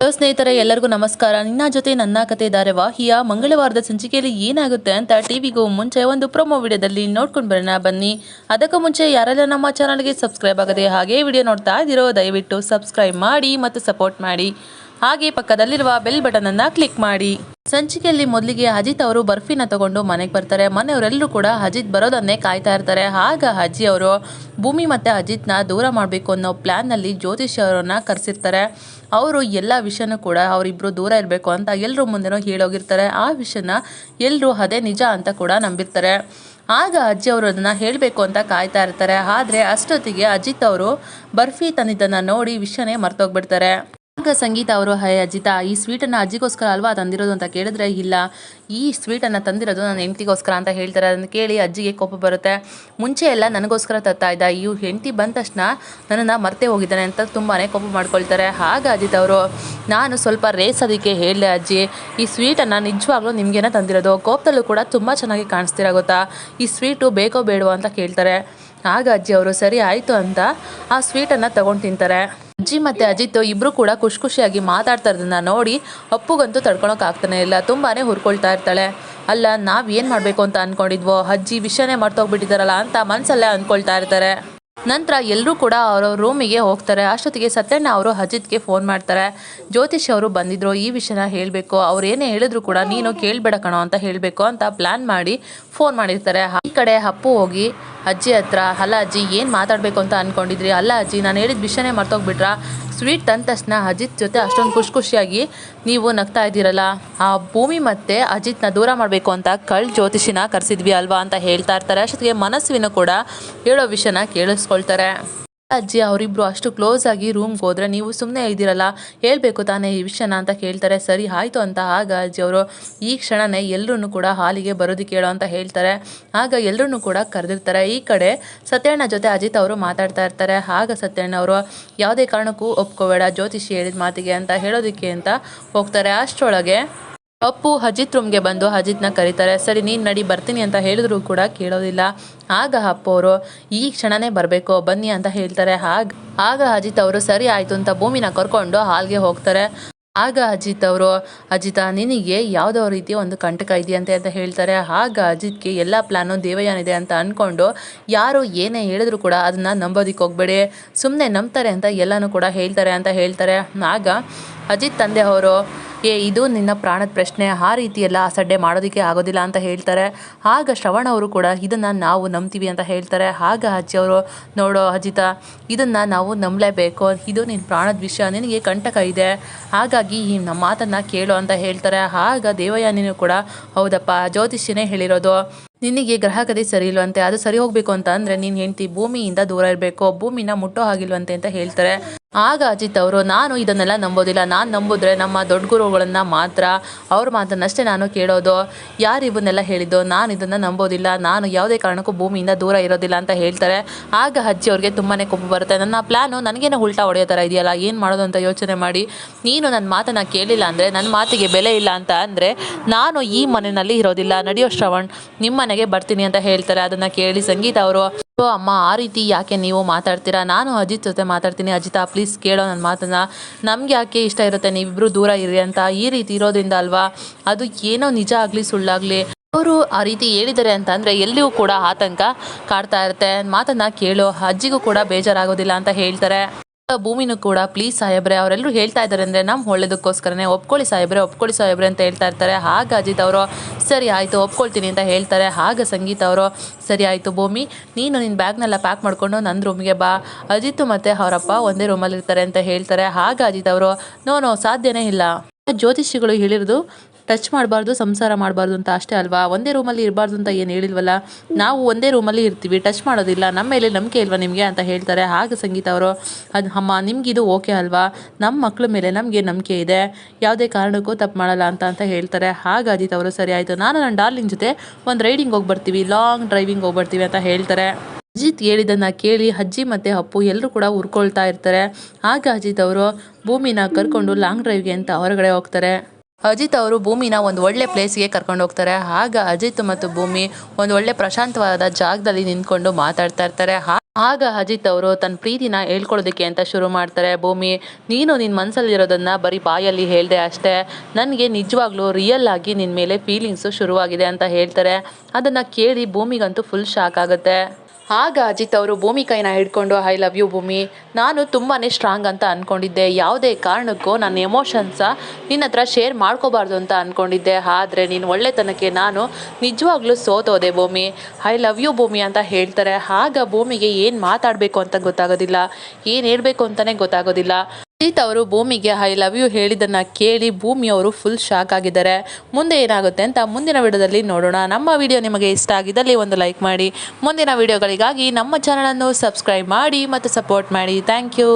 ಸ್ನೇಹಿತರೆ, ಎಲ್ಲರಿಗೂ ನಮಸ್ಕಾರ. ನಿನ್ನ ಜೊತೆ ನನ್ನ ಕತೆ ಧಾರಾವಾಹಿಯ ಮಂಗಳವಾರದ ಸಂಚಿಕೆಯಲ್ಲಿ ಏನಾಗುತ್ತೆ ಅಂತ ಟಿವಿಗೂ ಮುಂಚೆ ಒಂದು ಪ್ರೊಮೋ ವಿಡಿಯೋದಲ್ಲಿ ನೋಡ್ಕೊಂಡು ಬರೋಣ, ಬನ್ನಿ. ಅದಕ್ಕೂ ಮುಂಚೆ ಯಾರೆಲ್ಲ ನಮ್ಮ ಚಾನಲ್ಗೆ ಸಬ್ಸ್ಕ್ರೈಬ್ ಆಗದೆ ಹಾಗೆ ವಿಡಿಯೋ ನೋಡ್ತಾ ಇದ್ದೀರೋ, ದಯವಿಟ್ಟು ಸಬ್ಸ್ಕ್ರೈಬ್ ಮಾಡಿ ಮತ್ತು ಸಪೋರ್ಟ್ ಮಾಡಿ. ಹಾಗೆ ಪಕ್ಕದಲ್ಲಿರುವ ಬೆಲ್ ಬಟನ್ ಅನ್ನ ಕ್ಲಿಕ್ ಮಾಡಿ. ಸಂಚಿಕೆಯಲ್ಲಿ ಮೊದಲಿಗೆ ಅಜಿತ್ ಅವರು ಬರ್ಫಿನ ತಗೊಂಡು ಮನೆಗೆ ಬರ್ತಾರೆ. ಮನೆಯವರೆಲ್ಲರೂ ಕೂಡ ಅಜಿತ್ ಬರೋದನ್ನೇ ಕಾಯ್ತಾ ಇರ್ತಾರೆ. ಆಗ ಅಜ್ಜಿ ಅವರು, ಭೂಮಿ ಮತ್ತೆ ಅಜಿತ್ನ ದೂರ ಮಾಡಬೇಕು ಅನ್ನೋ ಪ್ಲ್ಯಾನ್ನಲ್ಲಿ ಜ್ಯೋತಿಷ್ ಅವರನ್ನ ಕರೆಸಿರ್ತಾರೆ. ಅವರು ಎಲ್ಲ ವಿಷಯನೂ ಕೂಡ ಅವರಿಬ್ಬರು ದೂರ ಇರಬೇಕು ಅಂತ ಎಲ್ಲರೂ ಮುಂದೆನೂ ಹೇಳೋಗಿರ್ತಾರೆ. ಆ ವಿಷಯನ ಎಲ್ಲರೂ ಅದೇ ನಿಜ ಅಂತ ಕೂಡ ನಂಬಿರ್ತಾರೆ. ಆಗ ಅಜ್ಜಿ ಅವರು ಅದನ್ನು ಹೇಳಬೇಕು ಅಂತ ಕಾಯ್ತಾ ಇರ್ತಾರೆ. ಆದರೆ ಅಷ್ಟೊತ್ತಿಗೆ ಅಜಿತ್ ಅವರು ಬರ್ಫಿ ತಂದಿದ್ದನ್ನು ನೋಡಿ ವಿಷಯನೇ ಮರ್ತೋಗ್ಬಿಡ್ತಾರೆ. ಸಂಗೀತ ಅವರು ಹೇ ಅಜಿತಾ, ಈ ಸ್ವೀಟನ್ನು ಅಜ್ಜಿಗೋಸ್ಕರ ಅಲ್ವಾ ತಂದಿರೋದು ಅಂತ ಕೇಳಿದ್ರೆ ಇಲ್ಲ. ಈ ಸ್ವೀಟನ್ನು ತಂದಿರೋದು ನನ್ನ ಹೆಂಡತಿಗೋಸ್ಕರ ಅಂತ ಹೇಳ್ತಾರೆ. ಅದನ್ನು ಕೇಳಿ ಅಜ್ಜಿಗೆ ಕೋಪ ಬರುತ್ತೆ. ಮುಂಚೆ ಎಲ್ಲ ನನಗೋಸ್ಕರ ತತ್ತಾ ಇದ್ದ. ಈ ಹೆಂಡತಿ ಬಂದ ತಕ್ಷಣ ನನ್ನನ್ನು ಮರ್ತೇ ಹೋಗಿದ್ದಾನೆ ಅಂತ ತುಂಬಾ ಕೋಪ ಮಾಡ್ಕೊಳ್ತಾರೆ. ಆಗ ಅಜಿತ್ ಅವರು, ನಾನು ಸ್ವಲ್ಪ ರೇಸ್ ಅದಕ್ಕೆ ಹೇಳಿದೆ ಅಜ್ಜಿ, ಈ ಸ್ವೀಟನ್ನು ನಿಜವಾಗ್ಲೂ ನಿಮಗೇನೋ ತಂದಿರೋದು. ಕೋಪದಲ್ಲೂ ಕೂಡ ತುಂಬ ಚೆನ್ನಾಗಿ ಕಾಣಿಸ್ತೀರಾ ಗೊತ್ತಾ? ಈ ಸ್ವೀಟು ಬೇಕೋ ಬೇಡವೋ ಅಂತ ಕೇಳ್ತಾರೆ. ಆಗ ಅಜ್ಜಿ ಅವರು, ಸರಿ ಆಯಿತು ಅಂತ ಆ ಸ್ವೀಟನ್ನು ತಗೊಂಡು ತಿಂತಾರೆ. ಅಜ್ಜಿ ಮತ್ತೆ ಅಜಿತ್ ಇಬ್ಬರು ಕೂಡ ಖುಷಿ ಖುಷಿಯಾಗಿ ಮಾತಾಡ್ತಾ ಇರೋದನ್ನ ನೋಡಿ ಅಪ್ಪುಗಂತೂ ತಡ್ಕೊಳಕ್ ಆಗ್ತಾನೆ ಇಲ್ಲ. ತುಂಬಾನೇ ಹುರ್ಕೊಳ್ತಾ ಇರ್ತಾಳೆ. ಅಲ್ಲ, ನಾವ್ ಏನ್ ಮಾಡ್ಬೇಕು ಅಂತ ಅಂದ್ಕೊಂಡಿದ್ವೋ ಅಜ್ಜಿ ವಿಷಯನೇ ಮರ್ತೋಗ್ಬಿಟ್ಟಿದಾರಲ್ಲ ಅಂತ ಮನಸ್ಸಲ್ಲೇ ಅಂದ್ಕೊಳ್ತಾ ಇರ್ತಾರೆ. ನಂತರ ಎಲ್ಲರೂ ಕೂಡ ಅವರ ರೂಮಿಗೆ ಹೋಗ್ತಾರೆ. ಅಷ್ಟೊತ್ತಿಗೆ ಸತ್ಯಣ್ಣ ಅವರು ಅಜಿತ್ಗೆ ಫೋನ್ ಮಾಡ್ತಾರೆ. ಜ್ಯೋತಿಷ್ ಅವರು ಬಂದಿದ್ರು, ಈ ವಿಷಯನ ಹೇಳಬೇಕು. ಅವ್ರು ಏನೇ ಹೇಳಿದ್ರು ಕೂಡ ನೀನು ಕೇಳಬೇಡ ಕಣೋ ಅಂತ ಹೇಳಬೇಕು ಅಂತ ಪ್ಲಾನ್ ಮಾಡಿ ಫೋನ್ ಮಾಡಿರ್ತಾರೆ. ಈ ಕಡೆ ಅಪ್ಪು ಹೋಗಿ ಅಜ್ಜಿ ಹತ್ರ, ಅಲ್ಲ ಅಜ್ಜಿ, ಏನು ಮಾತಾಡಬೇಕು ಅಂತ ಅಂದ್ಕೊಂಡಿದ್ರಿ ಅಲ್ಲ ಅಜ್ಜಿ, ನಾನು ಹೇಳಿದ ವಿಷಯನೇ ಮರ್ತೋಗ್ಬಿಟ್ರಾ? ಸ್ವೀಟ್ ತಂದ ತಕ್ಷಣ ಅಜಿತ್ ಜೊತೆ ಅಷ್ಟೊಂದು ಖುಷಿ ಖುಷಿಯಾಗಿ, ನೀವು ನಗ್ತಾ ಇದ್ದೀರಲ್ಲ, ಆ ಭೂಮಿ ಮತ್ತೆ ಅಜಿತ್ನ ದೂರ ಮಾಡಬೇಕು ಅಂತ ಕಳ್ ಜ್ಯೋತಿಷಿನ ಕರೆಸಿದ್ವಿ ಅಲ್ವಾ? ಅಂತ ಹೇಳ್ತಾ ಇರ್ತಾರೆ. ಅಷ್ಟೊತ್ತಿಗೆ ಮನಸ್ವಿನೂ ಕೂಡ ಹೇಳೋ ವಿಷಯನ ಕೇಳಿಸ್ಕೊಳ್ತಾರೆ. ಅಜ್ಜಿ, ಅವರಿಬ್ರು ಅಷ್ಟು ಕ್ಲೋಸ್ ಆಗಿ ರೂಮ್ಗೆ ಹೋದ್ರೆ ನೀವು ಸುಮ್ಮನೆ ಇದ್ದೀರಲ್ಲ, ಹೇಳಬೇಕು ತಾನೇ ಈ ವಿಷಯನ ಅಂತ ಕೇಳ್ತಾರೆ. ಸರಿ, ಆಯಿತು ಅಂತ. ಆಗ ಅಜ್ಜಿ ಅವರು, ಈ ಕ್ಷಣನೇ ಎಲ್ಲರೂ ಕೂಡ ಹಾಲಿಗೆ ಬರೋದಕ್ಕೆ ಹೇಳೋ ಅಂತ ಹೇಳ್ತಾರೆ. ಆಗ ಎಲ್ಲರೂ ಕೂಡ ಕರೆದಿರ್ತಾರೆ. ಈ ಕಡೆ ಸತ್ಯಣ್ಣ ಜೊತೆ ಅಜಿತ್ ಅವರು ಮಾತಾಡ್ತಾ ಇರ್ತಾರೆ. ಆಗ ಸತ್ಯಣ್ಣ ಅವರು, ಯಾವುದೇ ಕಾರಣಕ್ಕೂ ಒಪ್ಕೋಬೇಡ, ಜ್ಯೋತಿಷಿ ಹೇಳಿದ ಮಾತಿಗೆ ಅಂತ, ಹೇಳೋದಕ್ಕೆ ಅಂತ ಹೋಗ್ತಾರೆ. ಅಷ್ಟರೊಳಗೆ ಅಪ್ಪು ಅಜಿತ್ ರೂಮ್ಗೆ ಬಂದು ಅಜಿತ್ನ ಕರೀತಾರೆ, ಸರಿ, ನೀನು ನಡಿ, ಬರ್ತೀನಿ ಅಂತ ಹೇಳಿದ್ರು ಕೂಡ ಕೇಳೋದಿಲ್ಲ. ಆಗ ಅಪ್ಪು ಅವರು, ಈ ಕ್ಷಣನೇ ಬರಬೇಕು, ಬನ್ನಿ ಅಂತ ಹೇಳ್ತಾರೆ. ಆಗ ಆಗ ಅಜಿತ್ ಅವರು, ಸರಿ ಆಯಿತು ಅಂತ ಭೂಮಿನ ಕರ್ಕೊಂಡು ಹಾಲ್ಗೆ ಹೋಗ್ತಾರೆ. ಆಗ ಅಜಿತ್ ಅವರು, ಅಜಿತ, ನಿನಗೆ ಯಾವುದೋ ರೀತಿಯ ಒಂದು ಕಂಟಕ ಇದೆಯಂತೆ ಅಂತ ಹೇಳ್ತಾರೆ. ಆಗ ಅಜಿತ್ಗೆ ಎಲ್ಲ ಪ್ಲಾನು ದೇವಯಾನಿದೆ ಅಂತ ಅಂದ್ಕೊಂಡು ಯಾರು ಏನೇ ಹೇಳಿದ್ರು ಕೂಡ ಅದನ್ನು ನಂಬೋದಕ್ಕೆ ಹೋಗ್ಬೇಡಿ. ಸುಮ್ಮನೆ ನಂಬ್ತಾರೆ ಅಂತ ಎಲ್ಲನೂ ಕೂಡ ಹೇಳ್ತಾರೆ ಅಂತ ಹೇಳ್ತಾರೆ. ಆಗ ಅಜಿತ್ ತಂದೆ ಅವರು ಏ, ಇದು ನಿನ್ನ ಪ್ರಾಣದ ಪ್ರಶ್ನೆ. ಆ ರೀತಿಯೆಲ್ಲ ಅಸಡ್ಡೆ ಮಾಡೋದಕ್ಕೆ ಆಗೋದಿಲ್ಲ ಅಂತ ಹೇಳ್ತಾರೆ. ಆಗ ಶ್ರವಣ ಅವರು ಕೂಡ, ಇದನ್ನು ನಾವು ನಂಬ್ತೀವಿ ಅಂತ ಹೇಳ್ತಾರೆ. ಆಗ ಅಜ್ಜಿ ಅವರು, ನೋಡೋ ಅಜಿತ, ಇದನ್ನು ನಾವು ನಂಬಲೇಬೇಕು. ಇದು ನಿನ್ನ ಪ್ರಾಣದ ವಿಷಯ. ನಿನಗೆ ಕಂಟಕ ಇದೆ. ಹಾಗಾಗಿ ಈ ನಮ್ಮ ಮಾತನ್ನು ಕೇಳು ಅಂತ ಹೇಳ್ತಾರೆ. ಆಗ ದೇವಯಾನಿನೂ ಕೂಡ, ಹೌದಪ್ಪ, ಜ್ಯೋತಿಷ್ಯನೇ ಹೇಳಿರೋದು. ನಿನಗೆ ಗ್ರಹಗತಿ ಸರಿ ಇಲ್ವಂತೆ, ಅದು ಸರಿ ಹೋಗಬೇಕು ಅಂತ ಅಂದರೆ ನೀನು ಹೆಂಡತಿ ಭೂಮಿಯಿಂದ ದೂರ ಇರಬೇಕು, ಭೂಮಿನ ಮುಟ್ಟೋ ಹಾಗಿಲ್ವಂತೆ ಅಂತ ಹೇಳ್ತಾರೆ. ಆಗ ಅಜಿತ್ ಅವರು, ನಾನು ಇದನ್ನೆಲ್ಲ ನಂಬೋದಿಲ್ಲ. ನಾನು ನಂಬಿದ್ರೆ ನಮ್ಮ ದೊಡ್ಡ ಗುರುಗಳನ್ನ ಮಾತ್ರ, ಅವ್ರ ಮಾತನ್ನಷ್ಟೇ ನಾನು ಕೇಳೋದು. ಯಾರು ಇವನ್ನೆಲ್ಲ ಹೇಳಿದ್ದು? ನಾನು ಇದನ್ನು ನಂಬೋದಿಲ್ಲ. ನಾನು ಯಾವುದೇ ಕಾರಣಕ್ಕೂ ಭೂಮಿಯಿಂದ ದೂರ ಇರೋದಿಲ್ಲ ಅಂತ ಹೇಳ್ತಾರೆ. ಆಗ ಅಜ್ಜಿ ಅವ್ರಿಗೆ ತುಂಬಾ ಕೋಪ ಬರುತ್ತೆ. ನನ್ನ ಪ್ಲ್ಯಾನು ನನಗೇನು ಉಲ್ಟಾ ಹೊಡೆಯೋ ಥರ ಇದೆಯಲ್ಲ, ಏನು ಮಾಡೋದು ಅಂತ ಯೋಚನೆ ಮಾಡಿ. ನೀನು ನನ್ನ ಮಾತನ್ನು ಕೇಳಿಲ್ಲ ಅಂದರೆ ನನ್ನ ಮಾತಿಗೆ ಬೆಲೆ ಇಲ್ಲ ಅಂತ ಅಂದರೆ, ನಾನು ಈ ಮನೆಯಲ್ಲಿ ಇರೋದಿಲ್ಲ. ನಡೆಯೋ ಶ್ರವಣ್, ನಿಮ್ಮ ಮನೆಗೆ ಬರ್ತೀನಿ ಅಂತ ಹೇಳ್ತಾರೆ. ಅದನ್ನು ಕೇಳಿ ಸಂಗೀತ ಅವರು, "ಓ ಅಮ್ಮ, ಆ ರೀತಿ ಯಾಕೆ ನೀವು ಮಾತಾಡ್ತೀರಾ? ನಾನು ಅಜಿತ್ ಜೊತೆ ಮಾತಾಡ್ತೀನಿ. ಅಜಿತಾ ಪ್ಲೀಸ್ ಕೇಳೋ ನನ್ನ ಮಾತನ್ನ. ನಮ್ಗೆ ಯಾಕೆ ಇಷ್ಟ ಇರುತ್ತೆ? ನೀವಿಬ್ರು ದೂರ ಇರಿ ಅಂತ ಈ ರೀತಿ ಇರೋದ್ರಿಂದ ಅಲ್ವಾ? ಅದು ಏನೋ ನಿಜ ಆಗಲಿ, ಸುಳ್ಳಾಗಲಿ. ಅವರು ಆ ರೀತಿ ಹೇಳಿದ್ದಾರೆ ಅಂತ ಅಂದರೆ ಎಲ್ಲಿಯೂ ಕೂಡ ಆತಂಕ ಕಾಡ್ತಾ ಇರುತ್ತೆ. ಮಾತನ್ನ ಕೇಳೋ ಅಜ್ಜಿಗೂ ಕೂಡ ಬೇಜಾರಾಗೋದಿಲ್ಲ ಅಂತ ಹೇಳ್ತಾರೆ. ಭೂಮಿನೂ ಕೂಡ ಪ್ಲೀಸ್ ಸಾಹೇಬ್ರೆ ಅವರೆಲ್ಲರೂ ಹೇಳ್ತಾ ಇದ್ದಾರೆ ಅಂದರೆ ನಮ್ಮ ಒಳ್ಳೇದಕ್ಕೋಸ್ಕರನೇ ಒಪ್ಕೊಳ್ಳಿ ಸಾಹೇಬ್ರೆ ಒಪ್ಕೊಳ್ಳಿ ಸಾಹೇಬ್ರೆ ಅಂತ ಹೇಳ್ತಾ ಇರ್ತಾರೆ. ಹಾಗೆ ಅಜಿತ್ ಅವರು, ಸರಿ ಆಯಿತು, ಒಪ್ಕೊಳ್ತೀನಿ ಅಂತ ಹೇಳ್ತಾರೆ. ಹಾಗೆ ಸಂಗೀತ ಅವರು, ಸರಿ ಆಯಿತು ಭೂಮಿ, ನೀನು ನಿನ್ನ ಬ್ಯಾಗ್ನೆಲ್ಲ ಪ್ಯಾಕ್ ಮಾಡಿಕೊಂಡು ನನ್ನ ರೂಮ್ಗೆ ಬಾ. ಅಜಿತ್ ಮತ್ತು ಅವರಪ್ಪ ಒಂದೇ ರೂಮಲ್ಲಿರ್ತಾರೆ ಅಂತ ಹೇಳ್ತಾರೆ. ಹಾಗೆ ಅಜಿತ್ ಅವರು, ನೋ ನೋ, ಸಾಧ್ಯನೇ ಇಲ್ಲ. ಜ್ಯೋತಿಷಿಗಳು ಹೇಳಿರೋದು ಟಚ್ ಮಾಡಬಾರ್ದು, ಸಂಸಾರ ಮಾಡಬಾರ್ದು ಅಂತ ಅಷ್ಟೇ ಅಲ್ವಾ? ಒಂದೇ ರೂಮಲ್ಲಿ ಇರಬಾರ್ದು ಅಂತ ಏನು ಹೇಳಿಲ್ವಲ್ಲ? ನಾವು ಒಂದೇ ರೂಮಲ್ಲಿ ಇರ್ತೀವಿ, ಟಚ್ ಮಾಡೋದಿಲ್ಲ. ನಮ್ಮ ಮೇಲೆ ನಂಬಿಕೆ ಇಲ್ವಾ ನಿಮಗೆ ಅಂತ ಹೇಳ್ತಾರೆ. ಹಾಗೆ ಸಂಗೀತ ಅವರು, ಅದು ಅಮ್ಮ ನಿಮಗಿದು ಓಕೆ ಅಲ್ವಾ? ನಮ್ಮ ಮಕ್ಕಳ ಮೇಲೆ ನಮಗೆ ನಂಬಿಕೆ ಇದೆ. ಯಾವುದೇ ಕಾರಣಕ್ಕೂ ತಪ್ಪು ಮಾಡಲ್ಲ ಅಂತ ಅಂತ ಹೇಳ್ತಾರೆ. ಹಾಗೆ ಅಜಿತ್ ಅವರು, ಸರಿ ಆಯಿತು. ನಾನು ನನ್ನ ಡಾರ್ಲಿಂಗ್ ಜೊತೆ ಒಂದು ರೈಡಿಂಗ್ ಹೋಗಿ ಬರ್ತೀವಿ, ಲಾಂಗ್ ಡ್ರೈವಿಂಗ್ ಹೋಗಿ ಬರ್ತೀವಿ ಅಂತ ಹೇಳ್ತಾರೆ. ಅಜಿತ್ ಹೇಳಿದ್ದನ್ನು ಕೇಳಿ ಅಜ್ಜಿ ಮತ್ತೆ ಅಪ್ಪು ಎಲ್ಲರೂ ಕೂಡ ಉರ್ಕೊಳ್ತಾ ಇರ್ತಾರೆ. ಆಗ ಅಜಿತ್ ಅವರು ಭೂಮಿನ ಕರ್ಕೊಂಡು ಲಾಂಗ್ ಡ್ರೈವ್ಗೆ ಅಂತ ಹೊರಗಡೆ ಹೋಗ್ತಾರೆ. ಅಜಿತ್ ಅವರು ಭೂಮಿನ ಒಂದು ಒಳ್ಳೆ ಪ್ಲೇಸ್ಗೆ ಕರ್ಕೊಂಡು ಹೋಗ್ತಾರೆ. ಆಗ ಅಜಿತ್ ಮತ್ತು ಭೂಮಿ ಒಂದು ಒಳ್ಳೆ ಪ್ರಶಾಂತವಾದ ಜಾಗದಲ್ಲಿ ನಿಂತ್ಕೊಂಡು ಮಾತಾಡ್ತಾ ಇರ್ತಾರೆ. ಆಗ ಅಜಿತ್ ಅವರು ತನ್ನ ಪ್ರೀತಿನ ಹೇಳ್ಕೊಳ್ಳೋದಕ್ಕೆ ಅಂತ ಶುರು ಮಾಡ್ತಾರೆ. ಭೂಮಿ, ನೀನು ನಿನ್ನ ಮನಸ್ಸಲ್ಲಿರೋದನ್ನು ಬರೀ ಬಾಯಲ್ಲಿ ಹೇಳಿದೆ ಅಷ್ಟೇ. ನನಗೆ ನಿಜವಾಗ್ಲೂ ರಿಯಲ್ ಆಗಿ ನಿನ್ನ ಮೇಲೆ ಫೀಲಿಂಗ್ಸು ಶುರುವಾಗಿದೆ ಅಂತ ಹೇಳ್ತಾರೆ. ಅದನ್ನು ಕೇಳಿ ಭೂಮಿಗಂತೂ ಫುಲ್ ಶಾಕ್ ಆಗುತ್ತೆ. ಆಗ ಅಜಿತ್ ಅವರು ಭೂಮಿ ಕೈನ ಹಿಡ್ಕೊಂಡು ಐ ಲವ್ ಯು ಭೂಮಿ. ನಾನು ತುಂಬಾ ಸ್ಟ್ರಾಂಗ್ ಅಂತ ಅಂದ್ಕೊಂಡಿದ್ದೆ ಯಾವುದೇ ಕಾರಣಕ್ಕೂ ನನ್ನ ಎಮೋಷನ್ಸ ನಿನ್ನ ಹತ್ರ ಶೇರ್ ಮಾಡ್ಕೋಬಾರ್ದು ಅಂತ ಅಂದ್ಕೊಂಡಿದ್ದೆ ಆದರೆ ನೀನು ಒಳ್ಳೆತನಕ್ಕೆ ನಾನು ನಿಜವಾಗ್ಲೂ ಸೋತೋದೆ ಭೂಮಿ. ಐ ಲವ್ ಯು ಭೂಮಿ ಅಂತ ಹೇಳ್ತಾರೆ. ಆಗ ಭೂಮಿಗೆ ಏನು ಮಾತಾಡಬೇಕು ಅಂತ ಗೊತ್ತಾಗೋದಿಲ್ಲ. ಏನು ಹೇಳಬೇಕು ಅಂತಲೇ ಗೊತ್ತಾಗೋದಿಲ್ಲ. ಅಜಿತ್ ಅವರು ಭೂಮಿಗೆ ಐ ಲವ್ ಯು ಹೇಳಿದ್ದನ್ನು ಕೇಳಿ ಭೂಮಿಯವರು ಫುಲ್ ಶಾಕ್ ಆಗಿದ್ದಾರೆ. ಮುಂದೆ ಏನಾಗುತ್ತೆ ಅಂತ ಮುಂದಿನ ವಿಡಿಯೋದಲ್ಲಿ ನೋಡೋಣ. ನಮ್ಮ ವಿಡಿಯೋ ನಿಮಗೆ ಇಷ್ಟ ಆಗಿದ್ದಲ್ಲಿ ಒಂದು ಲೈಕ್ ಮಾಡಿ. ಮುಂದಿನ ವಿಡಿಯೋಗಳಿಗಾಗಿ ನಮ್ಮ ಚಾನಲನ್ನು ಸಬ್ಸ್ಕ್ರೈಬ್ ಮಾಡಿ ಮತ್ತು ಸಪೋರ್ಟ್ ಮಾಡಿ. Thank you